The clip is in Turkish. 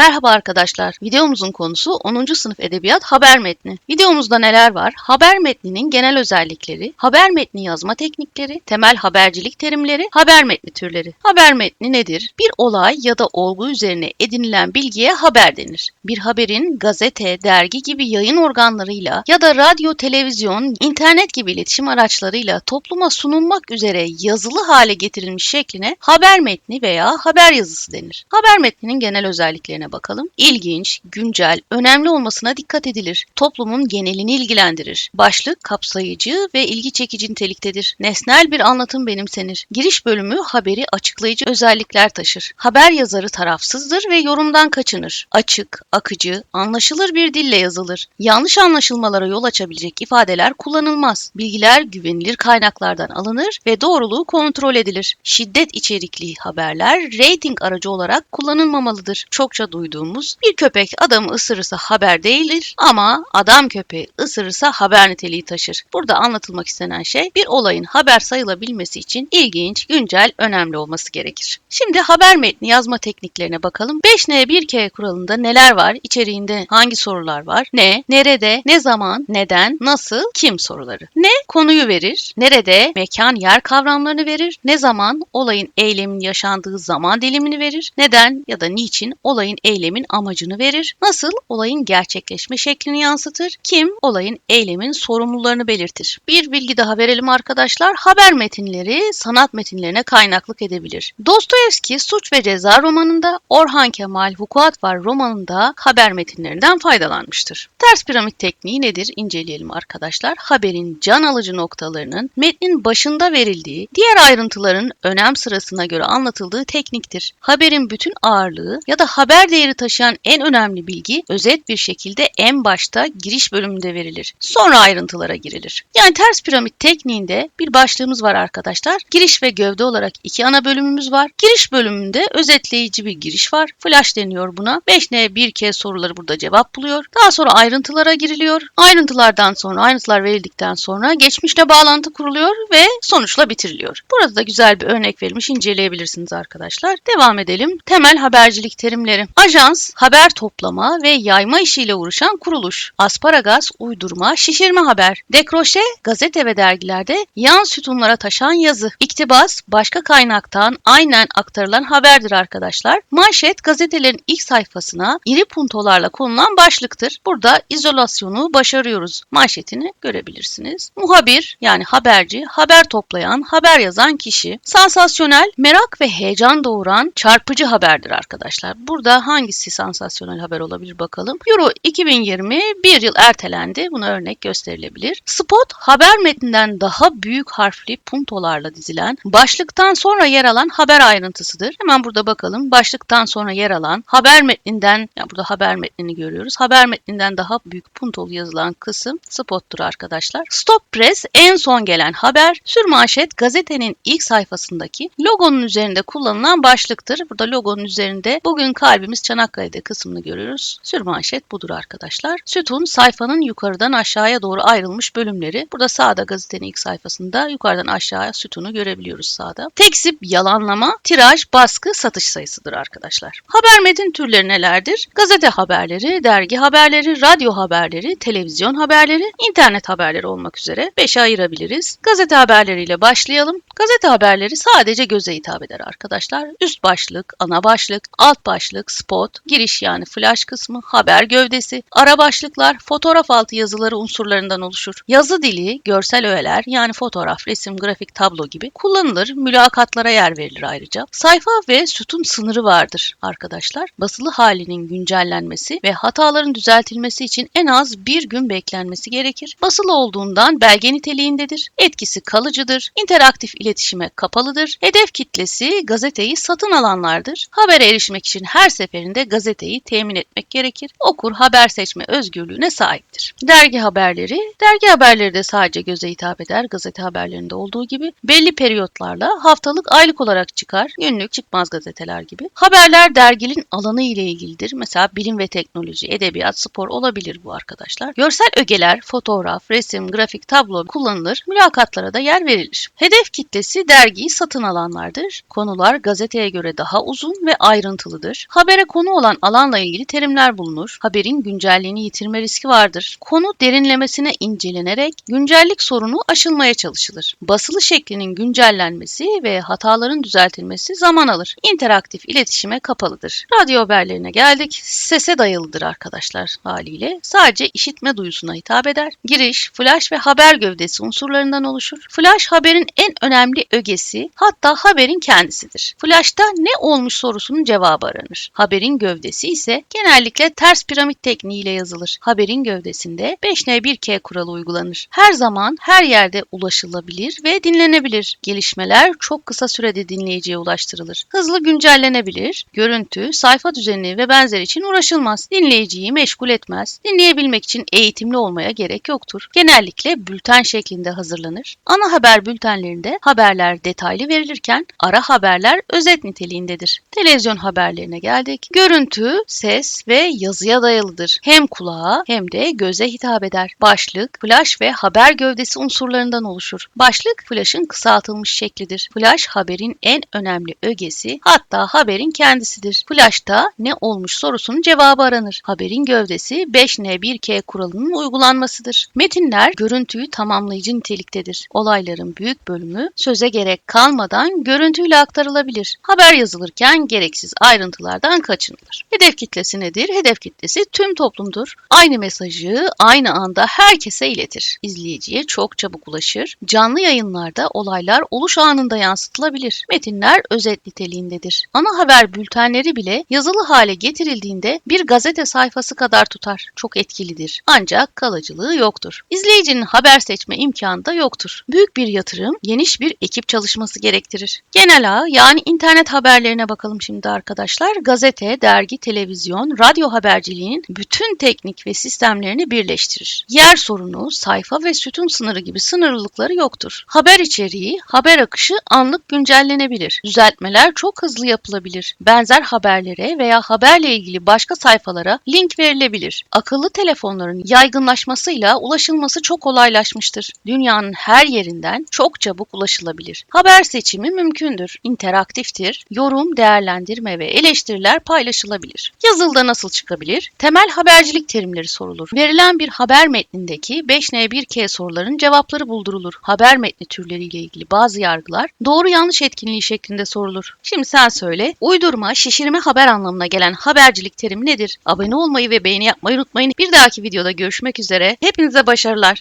Merhaba arkadaşlar. Videomuzun konusu 10. sınıf edebiyat haber metni. Videomuzda neler var? Haber metninin genel özellikleri, haber metni yazma teknikleri, temel habercilik terimleri, haber metni türleri. Haber metni nedir? Bir olay ya da olgu üzerine edinilen bilgiye haber denir. Bir haberin gazete, dergi gibi yayın organlarıyla ya da radyo, televizyon, internet gibi iletişim araçlarıyla topluma sunulmak üzere yazılı hale getirilmiş şekline haber metni veya haber yazısı denir. Haber metninin genel özelliklerine bakalım. İlginç, güncel, önemli olmasına dikkat edilir. Toplumun genelini ilgilendirir. Başlık kapsayıcı ve ilgi çekici niteliktedir. Nesnel bir anlatım benimsenir. Giriş bölümü haberi açıklayıcı özellikler taşır. Haber yazarı tarafsızdır ve yorumdan kaçınır. Açık, akıcı, anlaşılır bir dille yazılır. Yanlış anlaşılmalara yol açabilecek ifadeler kullanılmaz. Bilgiler güvenilir kaynaklardan alınır ve doğruluğu kontrol edilir. Şiddet içerikli haberler rating aracı olarak kullanılmamalıdır. Çokça duyduğumuz bir köpek adamı ısırırsa haber değildir ama adam köpeği ısırırsa haber niteliği taşır. Burada anlatılmak istenen şey bir olayın haber sayılabilmesi için ilginç, güncel, önemli olması gerekir. Şimdi haber metni yazma tekniklerine bakalım. 5N 1K kuralında neler var? İçeriğinde hangi sorular var? Ne, nerede, ne zaman, neden, nasıl, kim soruları. Ne konuyu verir, nerede mekan, yer kavramlarını verir, ne zaman olayın eylemin yaşandığı zaman dilimini verir, neden ya da niçin olayın eylemin amacını verir, nasıl olayın gerçekleşme şeklini yansıtır, kim olayın eylemin sorumlularını belirtir. Bir bilgi daha verelim arkadaşlar. Haber metinleri sanat metinlerine kaynaklık edebilir. Dostoyevski Suç ve Ceza romanında, Orhan Kemal Vukuat Var romanında haber metinlerinden faydalanmıştır. Ters piramit tekniği nedir? İnceleyelim arkadaşlar. Haberin can alıcı noktalarının metnin başında verildiği, diğer ayrıntıların önem sırasına göre anlatıldığı tekniktir. Haberin bütün ağırlığı ya da haber değeri taşıyan en önemli bilgi özet bir şekilde en başta giriş bölümünde verilir. Sonra ayrıntılara girilir. Yani ters piramit tekniğinde bir başlığımız var arkadaşlar. Giriş ve gövde olarak iki ana bölümümüz var. Giriş bölümünde özetleyici bir giriş var. Flash deniyor buna. 5N 1K soruları burada cevap buluyor. Daha sonra ayrıntılara giriliyor. Ayrıntılardan sonra ayrıntılar verildikten sonra geçmişle bağlantı kuruluyor ve sonuçla bitiriliyor. Burada da güzel bir örnek verilmiş inceleyebilirsiniz arkadaşlar. Devam edelim. Temel habercilik terimleri. Ajans, haber toplama ve yayma işiyle uğraşan kuruluş. Asparagas, uydurma, şişirme haber. Dekroşe, gazete ve dergilerde yan sütunlara taşan yazı. İktibas, başka kaynaktan aynen aktarılan haberdir arkadaşlar. Manşet, gazetelerin ilk sayfasına iri puntolarla konulan başlıktır. Burada izolasyonu başarıyoruz. Manşetini görebilirsiniz. Muhabir, yani haberci, haber toplayan, haber yazan kişi. Sansasyonel, merak ve heyecan doğuran çarpıcı haberdir arkadaşlar. Burada hangisi sansasyonel haber olabilir bakalım. Euro 2020 bir yıl ertelendi. Buna örnek gösterilebilir. Spot haber metninden daha büyük harfli puntolarla dizilen başlıktan sonra yer alan haber ayrıntısıdır. Hemen burada bakalım. Başlıktan sonra yer alan haber metninden ya burada haber metnini görüyoruz. Haber metninden daha büyük puntolu yazılan kısım spottur arkadaşlar. Stop press en son gelen haber. Sürmanşet gazetenin ilk sayfasındaki logonun üzerinde kullanılan başlıktır. Burada logonun üzerinde bugün kalbimiz Çanakkale'de kısmını görüyoruz. Sürmanşet budur arkadaşlar. Sütun sayfanın yukarıdan aşağıya doğru ayrılmış bölümleri. Burada sağda gazetenin ilk sayfasında yukarıdan aşağıya sütunu görebiliyoruz sağda. Tekzip yalanlama, tiraj, baskı, satış sayısıdır arkadaşlar. Haber metin türleri nelerdir? Gazete haberleri, dergi haberleri, radyo haberleri, televizyon haberleri, internet haberleri olmak üzere 5'e ayırabiliriz. Gazete haberleriyle başlayalım. Gazete haberleri sadece göze hitap eder arkadaşlar. Üst başlık, ana başlık, alt başlık, spot, giriş yani flash kısmı, haber gövdesi, ara başlıklar, fotoğraf altı yazıları unsurlarından oluşur. Yazı dili, görsel öğeler yani fotoğraf, resim, grafik, tablo gibi kullanılır. Mülakatlara yer verilir ayrıca. Sayfa ve sütun sınırı vardır arkadaşlar. Basılı halinin güncellenmesi ve hataların düzeltilmesi için en az bir gün beklenmesi gerekir. Basılı olduğundan belge niteliğindedir. Etkisi kalıcıdır. interaktif iletişime kapalıdır. Hedef kitlesi gazeteyi satın alanlardır. Habere erişmek için her seferinde gazeteyi temin etmek gerekir. Okur haber seçme özgürlüğüne sahiptir. Dergi haberleri, dergi haberleri de sadece göze hitap eder. Gazete haberlerinde olduğu gibi belli periyotlarla haftalık, aylık olarak çıkar. Günlük çıkmaz gazeteler gibi. Haberler derginin alanı ile ilgilidir. Mesela bilim ve teknoloji, edebiyat, spor olabilir bu arkadaşlar. Görsel ögeler, fotoğraf, resim, grafik, tablo kullanılır. Mülakatlara da yer verilir. Hedef kitlesi dergiyi satın alanlardır. Konular gazeteye göre daha uzun ve ayrıntılıdır. Habere konu olan alanla ilgili terimler bulunur. Haberin güncelliğini yitirme riski vardır. Konu derinlemesine incelenerek güncellik sorunu aşılmaya çalışılır. Basılı şeklinin güncellenmesi ve hataların düzeltilmesi zaman alır. İnteraktif iletişime kapalıdır. Radyo haberlerine geldik. Sese dayalıdır arkadaşlar haliyle. Sadece işitme duyusuna hitap eder. Giriş, flash ve haber gövdesi unsurlarından oluşur. Flash haberin en önemli ögesi hatta haberin kendisidir. Flash'ta ne olmuş sorusunun cevabı aranır. Haberin gövdesi ise genellikle ters piramit tekniğiyle yazılır. Haberin gövdesinde 5N1K kuralı uygulanır. Her zaman her yerde ulaşılabilir ve dinlenebilir. Gelişmeler çok kısa sürede dinleyiciye ulaştırılır. Hızlı güncellenebilir. Görüntü, sayfa düzeni ve benzeri için uğraşılmaz. Dinleyiciyi meşgul etmez. Dinleyebilmek için eğitimli olmaya gerek yoktur. Genellikle bülten şeklinde hazırlanır. Ana haber bültenlerinde haberler detaylı verilirken ara haberler özet niteliğindedir. Televizyon haberlerine geldik. Görüntü, ses ve yazıya dayalıdır. Hem kulağa hem de göze hitap eder. Başlık, flash ve haber gövdesi unsurlarından oluşur. Başlık, flash'ın kısaltılmış şeklidir. Flash haberin en önemli ögesi hatta haberin kendisidir. Flash'ta ne olmuş sorusunun cevabı aranır. Haberin gövdesi 5N1K kuralının uygulanmasıdır. Metinler görüntüyü tamamlayıcı niteliktedir. Olayların büyük bölümü söze gerek kalmadan görüntüyle aktarılabilir. Haber yazılırken gereksiz ayrıntılardan kaçınılır. Hedef kitlesi nedir? Hedef kitlesi tüm toplumdur. Aynı mesajı aynı anda herkese iletir. İzleyiciye çok çabuk ulaşır. Canlı yayınlarda olaylar oluş anında yansıtılabilir. Metinler özet niteliğindedir. Ana haber bültenleri bile yazılı hale getirildiğinde bir gazete sayfası kadar tutar. Çok etkilidir. Ancak kalıcılığı yoktur. İzleyicinin haber seçme imkanı da yoktur. Büyük bir yatırım, geniş bir ekip çalışması gerektirir. Genel ağ yani internet haberlerine bakalım şimdi arkadaşlar. Gazete, dergi, televizyon, radyo haberciliğinin bütün teknik ve sistemlerini birleştirir. Yer sorunu, sayfa ve sütun sınırı gibi sınırlılıkları yoktur. Haber içeriği, haber akışı anlık güncellenebilir. Düzeltmeler çok hızlı yapılabilir. Benzer haberlere veya haberle ilgili başka sayfalara link verilebilir. Akıllı telefonların yaygınlaşmasıyla ulaşılması çok kolaylaşmıştır. Dünyanın her yerinden çok çabuk ulaşılabilir. Haber seçimi mümkündür. interaktiftir. Yorum, değerlendirme ve eleştiriler paylaşılabilir. Yazılıda nasıl çıkabilir? Temel habercilik terimleri sorulur. Verilen bir haber metnindeki 5N1K soruların cevapları buldurulur. Haber metni türleriyle ilgili bazı yargılar doğru yanlış etkinliği şeklinde sorulur. Şimdi sen söyle. Uydurma, şişirme haber anlamına gelen habercilik terimi nedir? Abone olmayı ve beğeni yapmayı unutmayın. Bir dahaki videoda görüşmek üzere. Hepinize başarılar.